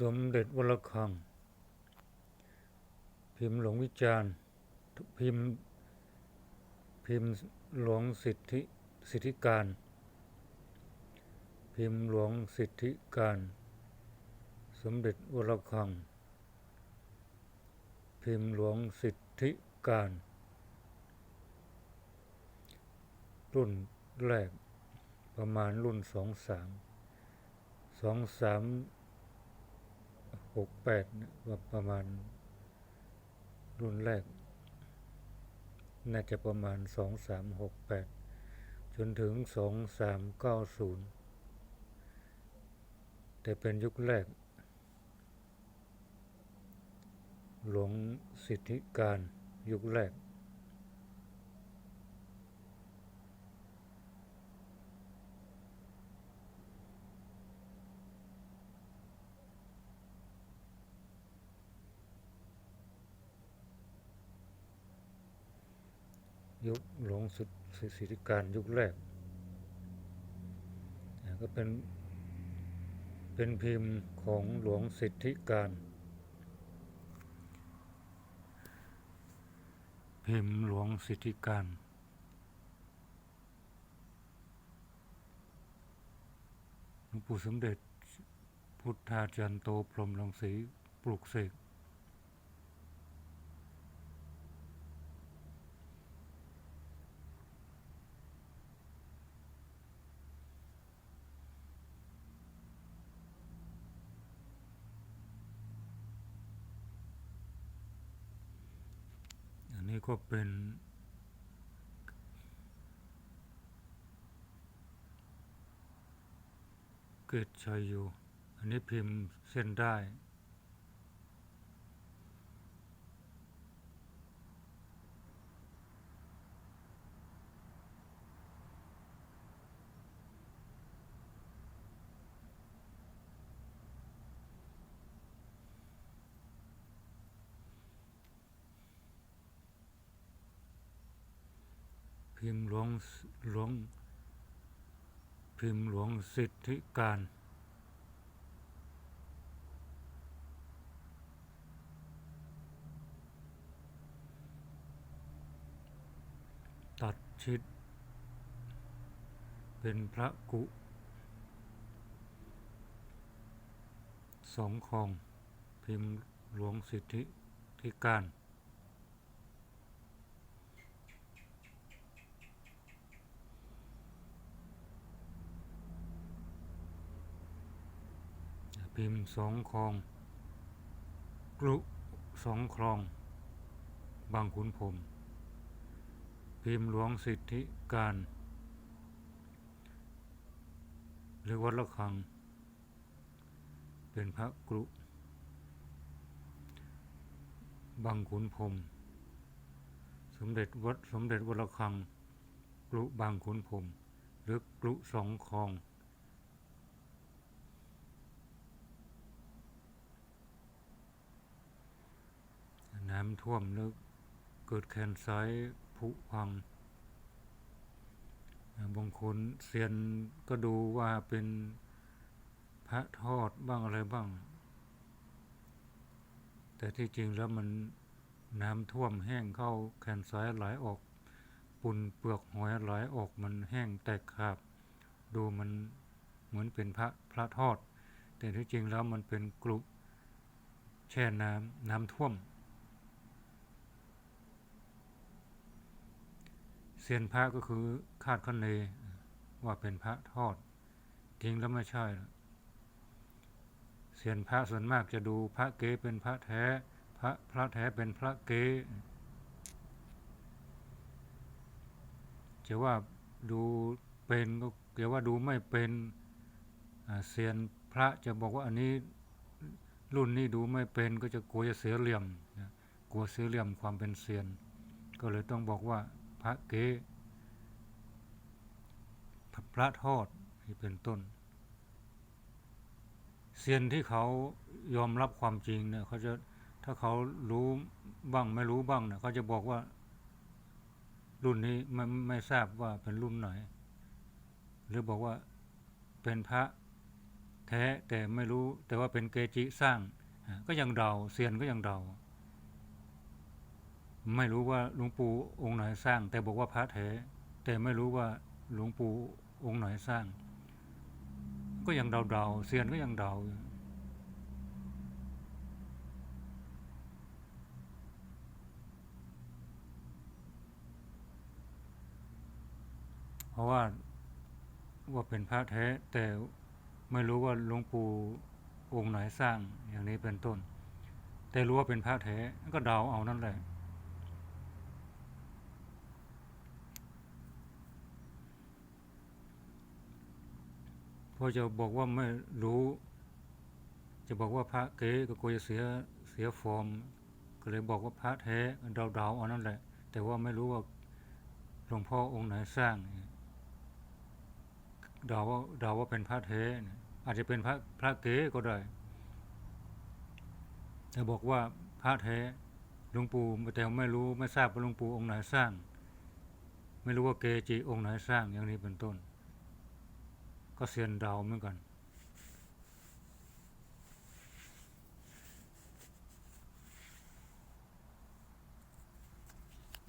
สมเด็จวรคัง พิมพ์หลวงวิจารณ์พิมพ์พิมพ์หลวงสิทธิสิทธิการ พิมพ์หลวงสิทธิการ สมเด็จวรคัง พิมพ์หลวงสิทธิการ รุ่นแรกประมาณรุ่นสองสามสองสาม หกแปดว่าประมาณ รุ่นแรก น่าจะประมาณสองสามหกแปดจนถึงสองสามเก้าศูนย์แต่เป็นยุคแรก หลวงสิทธิการยุคแรก ยุคหลวงสุดสิทธิการยุคแรก ก็เป็น เป็นพิมพ์ของหลวงสิทธิการ พิมพ์หลวงสิทธิการหลวงปู่สมเด็จพุทธาจารย์โตพรหมรังสีปลุกเสก อันนี้ก็เป็น เกิดชัยอยู่อันนี้พิมพ์เส้นได้ พิมพ์หลวงหลวงพิมพ์หลวงสิทธิการตัดชิด เป็นพระกุสองคอง พิมพ์หลวงสิทธิธิการ พิมพ์สองคลองกลุสองคลอง บางขุนพรมพิมพ์หลวงสิทธิการ หรือวัดละคัง เป็นพระกรุบางขุนพรมสมเด็จวัดสมเด็จวัดละคังกรุบางขุนพรมหรือกรุสองคลอง น้ำท่วมล้วเกิดแคนไซผุพังบางคนเซียนก็ดูว่าเป็นพระทอดบ้างอะไรบ้าง แต่ที่จริงแล้วมันน้ำท่วมแห้งเข้าแคนไซไหลออก ปุ่นเปลือกหอยไหลออกมันแห้งแตกขาบดูมันเหมือนเป็นพระพระทอด แต่ที่จริงแล้วมันเป็นกรุแช่น้ำน้ำท่วม ซียนพระก็คือคาดคะเนว่าเป็นพระทอดจริงแล้วไม่ใช่เซียนพระส่วนมากจะดูพระเก๊เป็นพระแท้ พระพระแท้เป็นพระเก๊จะว่าดูเป็นก็เกี่ยวว่าดูไม่เป็นเซียนพระจะบอกว่าอันนี้รุ่นนี้ดูไม่เป็นก็จะกลัวจะเสียเหลี่ยมกลัวเสียเหลี่ยมความเป็นเซียน ก็เลยต้องบอกว่าพระเก๊ พระพระทอดเป็นต้นเซียนที่เขายอมรับความจริงเนี่ยเขาจะถ้าเขารู้บ้างไม่รู้บ้างเนี่ยเขาจะบอกว่า รุ่นนี้ไม่ไม่ทราบว่าเป็นรุ่นไหน หรือบอกว่าเป็นพระแท้แต่ไม่รู้แต่ว่าเป็นเกจิสร้าง ก็ยังเดาเซียนก็ยังเดา ไม่รู้ว่าหลวงปู่องค์ไหนสร้าง แต่บอกว่าพระแท้แต่ไม่รู้ว่าหลวงปู่ องค์ไหนสร้าง ก็ยังเดาเดาๆเซียนก็ยังเดาเพราะว่าว่าเป็นพระแท้แต่ไม่รู้ว่าหลวงปู่องค์ไหนสร้างอย่างนี้เป็นต้น แต่รู้ว่าเป็นพระแท้ก็เดาเอานั่นแหละ พอจะบอกว่าไม่รู้ จะบอกว่าพระเก๋ก็กลัวจะเสียเสียฟอร์ม ก็เลยบอกว่าพระแท้เดาเดาๆเอานั่นแหละ แต่ว่าไม่รู้ว่าหลวงพ่อองค์ไหนสร้างเดาว่าเดาว่าเป็นพระแท้อาจจะเป็นพระพระเก๋ก็ได้ แต่บอกว่าพระแท้หลวงปู่แต่ไม่รู้ไม่ทราบว่าหลวงปู่องค์ไหนสร้าง ไม่รู้ว่าเกจิองค์ไหนสร้างอย่างนี้เป็นต้น ก็เซียนเดาเหมือนกัน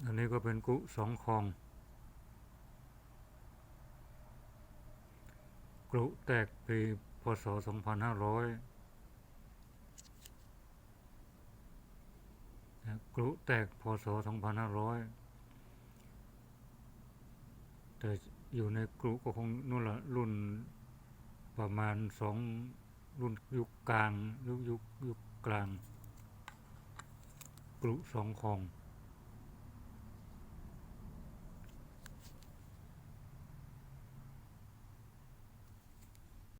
อันนี้ก็เป็นกุสองคองกรุแตกปีพศ 2500นะกรุแตกพศ 2500 แต่ อยู่ในกลุ่มก็คงนู่นละรุ่นประมาณสองรุ่นยุคกลางยุคยุคยุคกลางกลุ่มสองของ